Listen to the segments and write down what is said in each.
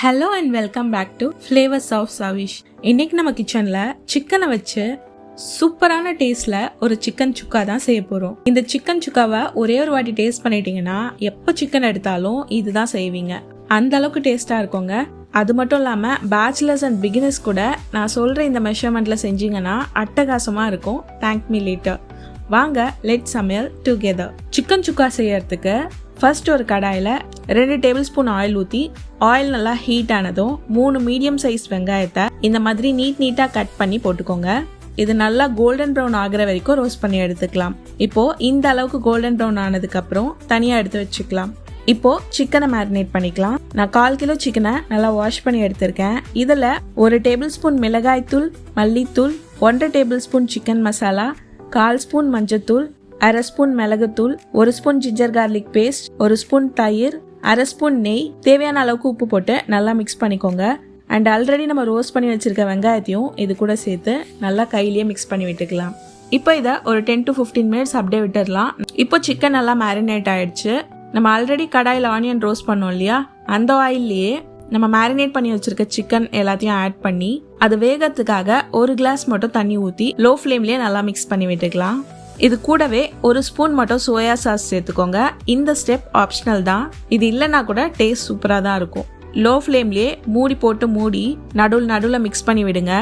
Hello and welcome back to flavours of சவிஷ் இன்னைக்கு நம்ம கிச்சனில் சிக்கனை வச்சு சூப்பரான டேஸ்ட்ல ஒரு சிக்கன் சுக்கா தான் செய்ய போகிறோம் இந்த சிக்கன் சுக்காவை ஒரே ஒரு வாட்டி டேஸ்ட் பண்ணிட்டீங்கன்னா எப்போ சிக்கன் எடுத்தாலும் இதுதான் செய்வீங்க. அந்த அளவுக்கு டேஸ்ட்டாக இருக்குங்க. அது மட்டும் இல்லாமல் பேச்சுலர்ஸ் அண்ட் பிகினர்ஸ் கூட நான் சொல்கிற இந்த மெஷர்மெண்ட்டில் செஞ்சீங்கன்னா அட்டகாசமாக இருக்கும். தேங்க் மீ லேட்டர் வாங்க லெட் சமையல் டுகெதர் சிக்கன் சுக்கா செய்யறதுக்கு ஃபர்ஸ்ட் ஒரு கடாயில் ரெண்டு டேபிள் ஸ்பூன் ஆயில் ஊற்றி ஆயில் நல்லா ஹீட் ஆனதும் மூணு மீடியம் சைஸ் வெங்காயத்தை இந்த மாதிரி நீட் நீட்டாக கட் பண்ணி போட்டுக்கோங்க. இது நல்லா கோல்டன் ப்ரௌன் ஆகிற வரைக்கும் ரோஸ்ட் பண்ணி எடுத்துக்கலாம். இப்போ இந்த அளவுக்கு கோல்டன் ப்ரௌன் ஆனதுக்கப்புறம் தனியாக எடுத்து வச்சுக்கலாம். இப்போ சிக்கனை மேரினேட் பண்ணிக்கலாம். நான் கால் கிலோ சிக்கனை நல்லா வாஷ் பண்ணி எடுத்திருக்கேன். இதில் ஒரு டேபிள் ஸ்பூன் மிளகாய்த்தூள் மல்லித்தூள் ஒன்றரை டேபிள் ஸ்பூன் சிக்கன் மசாலா கால் ஸ்பூன் மஞ்சத்தூள் அரை ஸ்பூன் மிளகுத்தூள் ஒரு ஸ்பூன் ஜிஞ்சர் கார்லிக் பேஸ்ட் ஒரு ஸ்பூன் தயிர் அரை ஸ்பூன் நெய். தேவையான அளவுக்கு உப்பு போட்டு நல்லா மிக்ஸ் பண்ணிக்கோங்க. அண்ட் ஆல்ரெடி நம்ம ரோஸ்ட் பண்ணி வச்சுருக்க வெங்காயத்தையும் இது கூட சேர்த்து நல்லா கையிலேயே மிக்ஸ் பண்ணி விட்டுக்கலாம். இப்போ இதை ஒரு டென் டு ஃபிஃப்டீன் மினிட்ஸ் அப்படியே விட்டுடலாம் இப்போ சிக்கன் நல்லா மேரினேட் ஆயிடுச்சு. நம்ம ஆல்ரெடி கடாயில் ஆனியன் ரோஸ்ட் பண்ணோம் இல்லையா? அந்த ஆயில்லையே நம்ம மேரினேட் பண்ணி வச்சிருக்க சிக்கன் எல்லாத்தையும் ஆட் பண்ணி அது வேகத்துக்காக ஒரு கிளாஸ் மட்டும் தண்ணி ஊற்றி லோ ஃப்ளேம்லேயே நல்லா மிக்ஸ் பண்ணி விட்டுக்கலாம். இது கூடவே ஒரு ஸ்பூன் மட்டும் சோயா சாஸ் சேர்த்துக்கோங்க. இந்த ஸ்டெப் ஆப்ஷனல் தான். இது இல்லைன்னா கூட டேஸ்ட் சூப்பராக தான் இருக்கும். லோ ஃப்ளேம்லேயே மூடி போட்டு மூடி நடுவில் நடுவில் மிக்ஸ் பண்ணி விடுங்க.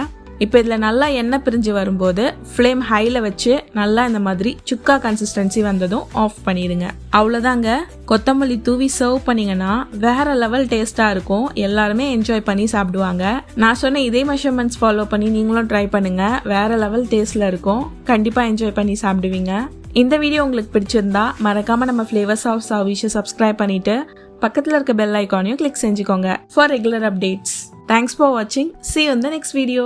இப்போ இதில் நல்லா எண்ணெய் பிரிஞ்சு வரும்போது ஃப்ளேம் ஹையில் வச்சு நல்லா இந்த மாதிரி சுக்கா கன்சிஸ்டன்சி வந்ததும் ஆஃப் பண்ணிடுங்க. அவ்வளோதாங்க கொத்தமல்லி தூவி சர்வ் பண்ணீங்கன்னா வேற லெவல் டேஸ்ட்டாக இருக்கும். எல்லாருமே என்ஜாய் பண்ணி சாப்பிடுவாங்க. நான் சொன்ன இதே மெஷர்மெண்ட்ஸ் ஃபாலோ பண்ணி நீங்களும் ட்ரை பண்ணுங்கள் வேற லெவல் டேஸ்ட்டில் இருக்கும். கண்டிப்பாக என்ஜாய் பண்ணி சாப்பிடுவீங்க. இந்த வீடியோ உங்களுக்கு பிடிச்சிருந்தா மறக்காமல் நம்ம ஃப்ளேவர்ஸ் ஆஃப் சர்வீஸை சப்ஸ்கிரைப் பண்ணிவிட்டு பக்கத்தில் இருக்க பெல் ஐக்கானையும் கிளிக் செஞ்சுக்கோங்க for regular updates thanks for வாட்சிங் சி இந்த நெக்ஸ்ட் வீடியோ